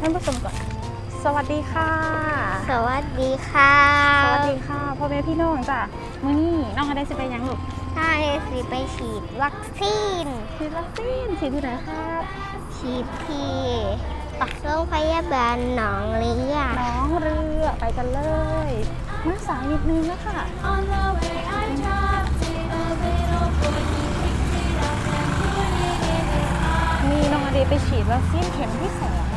ท่านผู้ชมก่อน สวัสดีค่ะ สวัสดีค่ะสวัสดีค่ะพ่อแม่พี่น้องจ้ะมื้อนี้น้องก็ได้สิไปยังลูกถ้าเฮสิไปฉีดวัคซีน ฉีดวัคซีนฉีดที่ไหนครับฉีดที่โรงพยาบาลหนองเลียน้องเรือไปกันเลยมาสายนิดนึงนะคะ On the way, I dropped it. A little boy, he picked it up and put it in his pocket. มีน้องอเดไปฉีดวัคซีนเข็มที่สอง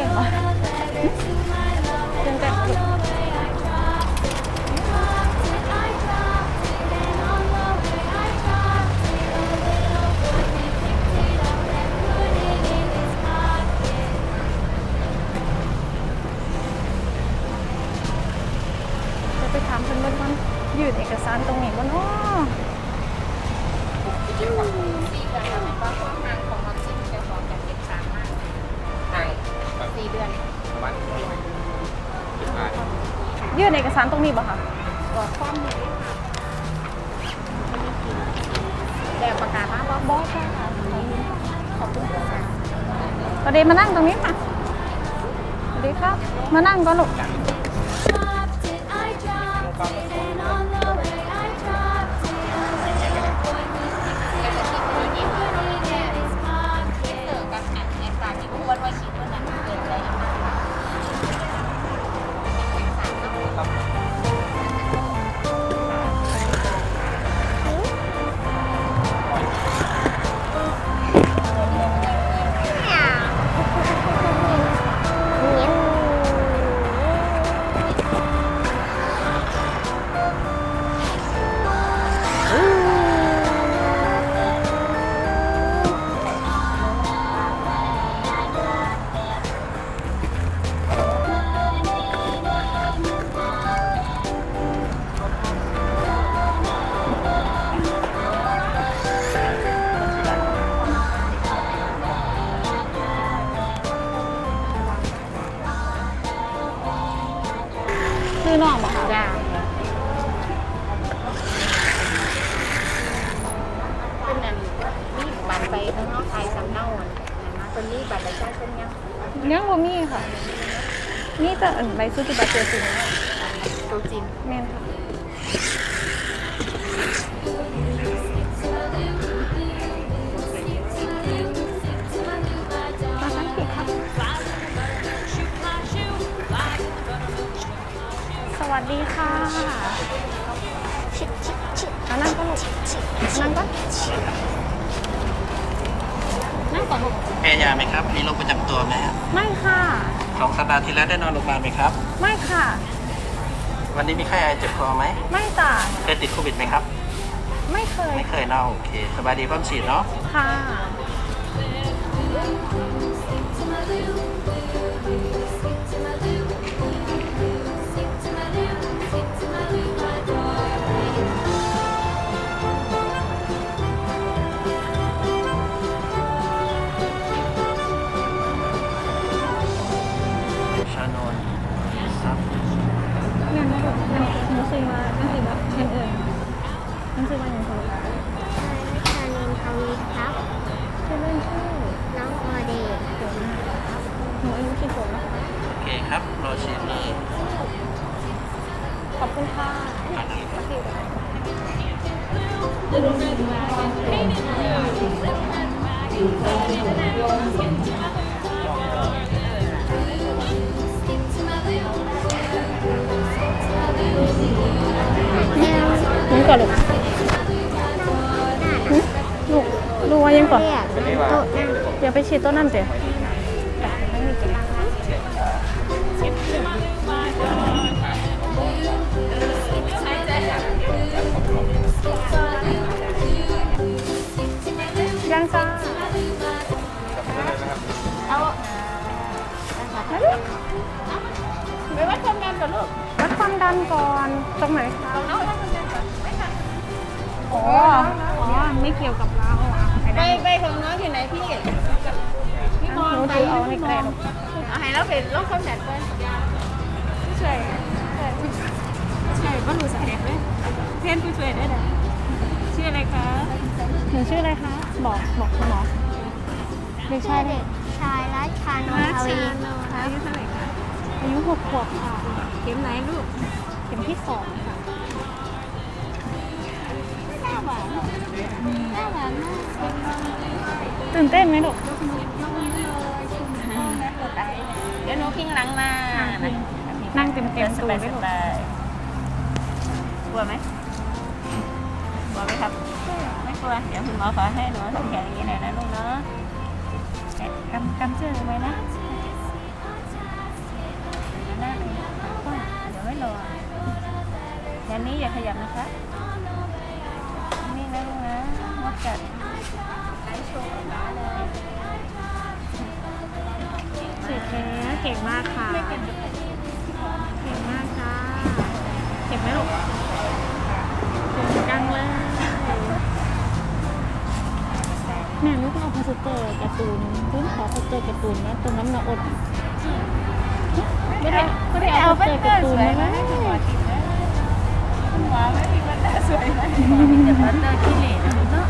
it up and put it in his pocket. จะไปถามเพิ่นเบิ่งมันยืดเอกสารตรงนี้บ่เนาะสี่เดือนค่ะ ยืดเอกสารตรงนี้บ่คะก่อนข้อมูลด้วยค่ะแบบประกาศมาว่าบ่ค่ะขอบคุณค่ะอเดมานั่งตรงนี้ค่ะสวัสดีครับ มานั่งก่อนลูก dropped คือน้องบ่คะจ้าเป็นอันนี่บัตรไปข้างนอกไทยสำเนาอันนั้นนะคนนี้บัตรประชาชนยังยังบ่มีค่ะ นี่จะอันใบสุติบัตรตัวจริงตัวจริงแม่นค่ะ ค่ะมานั่งก็ลูกนั่งก็นั่งก่อนลูกแพ้ยาไหมครับ มีโรคประจำตัวไหมครับไม่ค่ะ สองสัปดาห์ที่แล้วได้นอนโรงพยาบาลไหมครับ ไม่ค่ะ วันนี้มีไข้ไอเจ็บคอไหมไม่จ่าเคยติดโควิดไหมครับ ไม่เคย ไม่เคยเนาะโอเค สบายดีพร้อมฉีดเนาะ ค่ะช กว่ายังก่อนเรียกโต๊ะนั่งอย่าไปฉีดต้นนั่นเจ๊ยังจ้าเอาไปวัดความดันก่อนลูก วัดความดันก่อน ตรงไหนคะเอาวัดความดันก่อนไม่ค่ะอ๋ออ๋อไม่เกี่ยวกับเราอะ ไปไปของน้องที่ไหนพี่หนูถือเอาในแกรนเอาให้เราเป็นโรคความดันก่อนช่วยช่วยก็รู้สึกเด็กเลยเพื่อนผู้ช่วยได้เลยชื่ออะไรคะหนูชื่ออะไรคะบอกบอกคุณหมอเด็กชายเด็กชายรัชชานนท์ทวีอายุเท่าไหร่คะอายุหกขวบค่ะเข็มไหนลูกเข็มที่สองค่ะ น่าหวานน่าหวานมากตื่นเต้นไหมลูกเดี๋ยวหนูพิงหลังมานะนั่งเต็มเต็มๆตัวสบายไม่สลูกบายกลัวไหมกลัวไหมครับ ไม่กลัว เดี๋ยวคุณหมอขอให้หนูทำแขนอย่างนี้หน่อยนะลูกเนาะเอ๊ะกำกำเชือกไว้นะเดี๋ยวนะเดี๋ยวไม่รอแขนนี้อย่าขยับนะคะ เก่งมากค่ะ เก่งมากค่ะเก็บไหมลูกเก่งจังเลยแม่ลูกเอาพาสเตอร์การ์ตูนรุ่นขอพาสเตอร์การ์ตูนนะตรงน้ำหน้าอกไม่ได้ไม่ได้เอาพาสเตอร์การ์ตูนไหมให้คุณหมอติดนะคุณหมอไม่มีวันหน้าสวยไหมหมอมีแต่บัตเตอร์ขี้เหร่นะเนาะ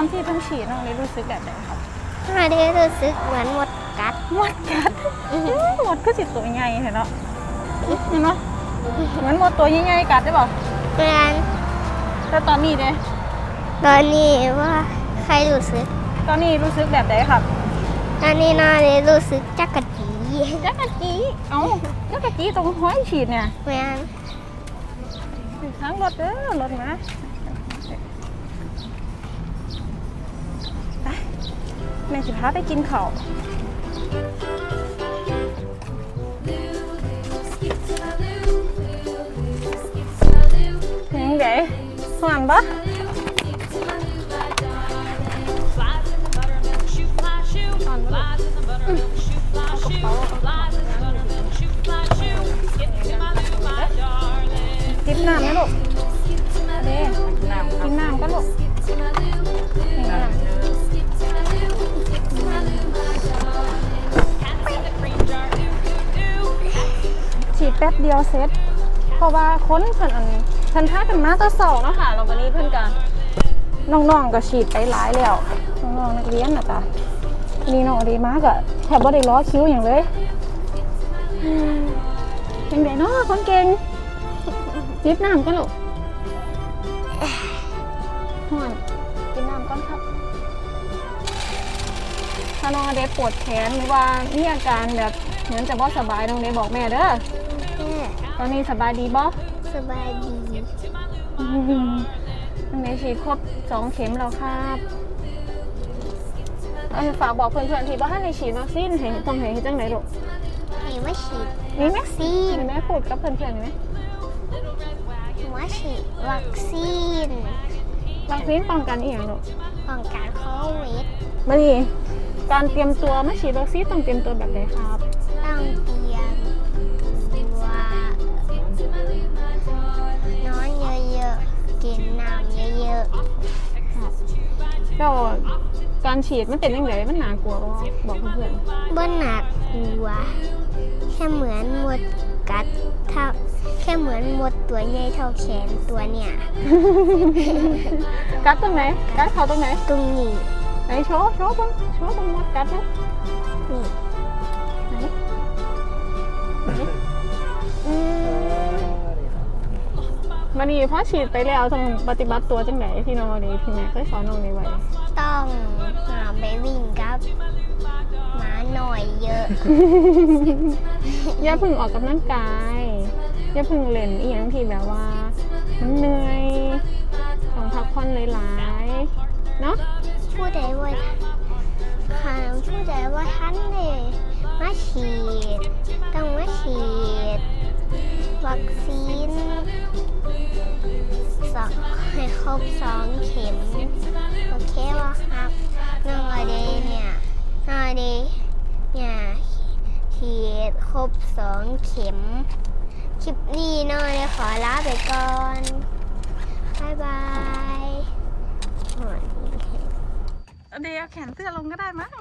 อนที่เพิ่งฉีดน้องเลยรู้สึกแบบไหนครับน้องเดียวรู้สึกเหมือนหมดกัดหมดกัดหมดก็สิตัวใหญ่เห็นเนาะเห็นเนาะเหมือนหมดตัวใหญ่ๆกัดได้ป่ะเหมือนแต่ตอนนี้เด้ตอนนี้ว่าใครรู้สึก ตอนนี้รู้สึกแบบไหนครับตอนนี้น้องเดียวรู้สึกจักรจีจักรจีเอ้าจักรจีตรงห้อยฉีดเนี่ยเหมือนทั้งรถเด้อรถนะไป แม่สิพาไปกินข้าวเป็นไงหวานปะ ดแป๊บเดียวเสร็จเพราะว่าค้นเพิ่นอันเพิ่นพากันมาตัวสองเนาะค่ะเราวันนี้เพิ่นกันน้องๆก็ฉีดไปหลายแล้วน้องๆนักเรียนน่ะจ้ะนี่น้องดีมากอะแทบบ่ได้ล้อคิ้วอย่างเลยเป็นไงเนาะคนเก่งจิบน้ำกันลูกห่อนกินน้ำก่อนครับถ้าน้องเดปวดแขนหรือว่ามีอาการแบบเหมือนจะบ่สบายน้องเดบอกแม่เด้อ ตอนนี้สบายดีบ่สบายดีอืมน้องเดฉีดครบสองเข็มแล้วครับเอาฝากบอกเพื่อนๆที่บ้านในฉีดวัคซีนให้ต้องให้จังไหนลูกให้มาฉีดมีไหมวัคซีนมีไหมพูดกับเพื่อนๆมีไหมมาฉีดวัคซีนวัคซีนป้องกันอีกอย่างลูกป้องกันโควิดมาดีการเตรียมตัวมาฉีดวัคซีนต้องเตรียมตัวแบบไหนครับต้องเตรียม เยอะๆกินน้ำเยอะเราการฉีดมันเป็นยังไงมันน่ากลัวบ่บอกเพื่อนบ่หนักกลัว แค่เหมือนมดกัดเท่าแค่เหมือนมดตัวใหญ่เท่าแขนตัวเนี่ยๆกัดตรงไหนกัดเขาตรงไหนตรงนี้ไหนโชว์โชว์เบ้างโชว์ตรงมดกัดนะนี่ไหน มันนี่พอฉีดไปแล้วต้องปฏิบัติตัวจังไหนที่น้องนี่พี่แม่เคยสอนน้องนี่ไว้ต้องหาไปวิ่งกับหมาหน่อยเยอะ อย่าเพึ่งออกกำลังกายอย่าเพึ่งเล่นอีหยังที่แบบว่ามันเหนื่อยต้องพักผ่อนหลายๆเนาะผู้ใดว่าค่ะผู้ใดว่าท่านเลยมาฉีด ต้องมาฉีด วัคซีนสองให้ค รบสองเข็ม โอเคว่าครับน้องอเดย์เนี่ยน้องอเดย์เนี่ยฉีดครบสองเข็ม คลิปนี้น้องอเดย์ขอลาไปก่อนบายบายสวัสดีค่ะเดี๋ยวแขนเสื้อลงก็ได้มั้ง